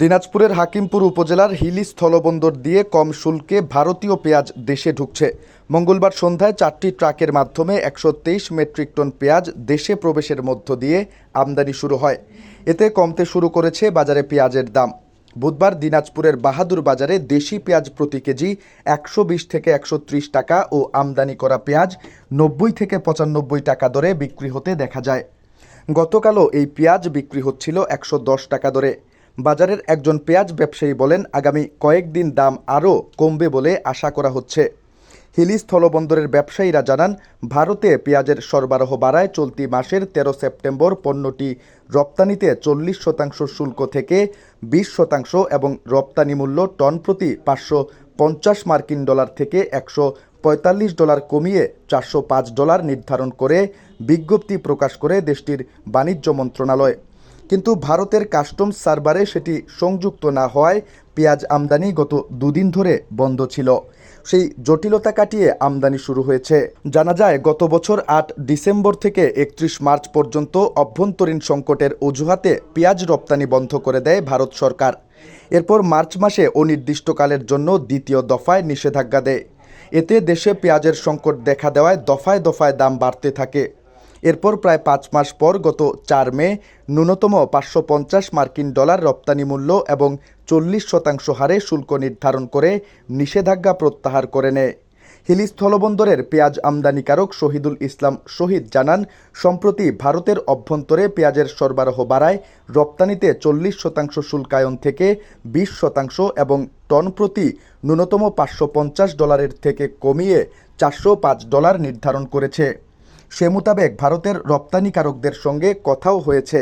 দিনাজপুরের হাকিমপুর উপজেলার হিলি স্থলবন্দর দিয়ে কম শুল্কে ভারতীয় পেঁয়াজ দেশে ঢুকছে। মঙ্গলবার সন্ধ্যায় চারটি ট্রাকের মাধ্যমে একশো তেইশ মেট্রিক টন পেঁয়াজ দেশে প্রবেশের মধ্য দিয়ে আমদানি শুরু হয়। এতে কমতে শুরু করেছে বাজারে পেঁয়াজের দাম। বুধবার দিনাজপুরের বাহাদুর বাজারে দেশি পেঁয়াজ প্রতি কেজি একশো বিশ থেকে একশো ত্রিশ টাকা ও আমদানি করা পেঁয়াজ নব্বই থেকে পঁচানব্বই টাকা দরে বিক্রি হতে দেখা যায়। গতকালও এই পেঁয়াজ বিক্রি হচ্ছিল একশো দশ টাকা দরে। বাজারের একজন পেঁয়াজ ব্যবসায়ী বলেন, আগামী কয়েকদিন দাম আরও কমবে বলে আশা করা হচ্ছে। হিলি স্থলবন্দরের ব্যবসায়ীরা জানান, ভারতে পেঁয়াজের সরবরাহ বাড়ায় চলতি মাসের তেরো সেপ্টেম্বর পণ্যটি রপ্তানিতে চল্লিশ শতাংশ শুল্ক থেকে বিশ শতাংশ এবং রপ্তানি মূল্য টন প্রতি পাঁচশো পঞ্চাশ মার্কিন ডলার থেকে একশো পঁয়তাল্লিশ ডলার কমিয়ে চারশো পাঁচ ডলার নির্ধারণ করে বিজ্ঞপ্তি প্রকাশ করে দেশটির বাণিজ্য মন্ত্রণালয়। কিন্তু ভারতের কাস্টমস সার্ভারে সেটি সংযুক্ত না হওয়ায় পেঁয়াজ আমদানি গত দুদিন ধরে বন্ধ ছিল। সেই জটিলতা কাটিয়ে আমদানি শুরু হয়েছে। জানা যায়, গত বছর আট ডিসেম্বর থেকে একত্রিশ মার্চ পর্যন্ত অভ্যন্তরীণ সংকটের অজুহাতে পেঁয়াজ রপ্তানি বন্ধ করে দেয় ভারত সরকার। এরপর মার্চ মাসে অনির্দিষ্টকালের জন্য দ্বিতীয় দফায় নিষেধাজ্ঞা দেয়। এতে দেশে পেঁয়াজের সংকট দেখা দেওয়ায় দফায় দফায় দাম বাড়তে থাকে। এরপর প্রায় পাঁচ মাস পর গত চার মে, ন্যূনতম পাঁচশো পঞ্চাশ মার্কিন ডলার রপ্তানি মূল্য এবং চল্লিশ শতাংশ হারে শুল্ক নির্ধারণ করে নিষেধাজ্ঞা প্রত্যাহার করে নেয়। হিলি স্থলবন্দরের পেঁয়াজ আমদানিকারক শহীদুল ইসলাম শহীদ জানান, সম্প্রতি ভারতের অভ্যন্তরে পেঁয়াজের সরবরাহ বাড়ায়, রপ্তানিতে চল্লিশ শতাংশ শুল্কায়ন থেকে বিশ শতাংশ এবং টন প্রতি ন্যূনতম পাঁচশো পঞ্চাশ ডলারের থেকে কমিয়ে চারশো পাঁচ ডলার নির্ধারণ করেছে। সে মোতাবেক ভারতের রপ্তানিকারকদের সঙ্গে কথাও হয়েছে।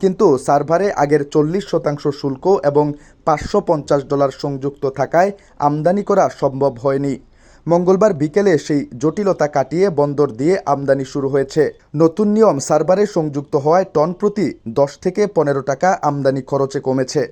কিন্তু সার্ভারে আগের চল্লিশ শতাংশ শুল্ক এবং পাঁচশো পঞ্চাশ ডলার সংযুক্ত থাকায় আমদানি করা সম্ভব হয়নি। মঙ্গলবার বিকেলে সেই জটিলতা কাটিয়ে বন্দর দিয়ে আমদানি শুরু হয়েছে। নতুন নিয়ম সার্ভারে সংযুক্ত হওয়ায় টন প্রতি দশ থেকে পনেরো টাকা আমদানি খরচে কমেছে।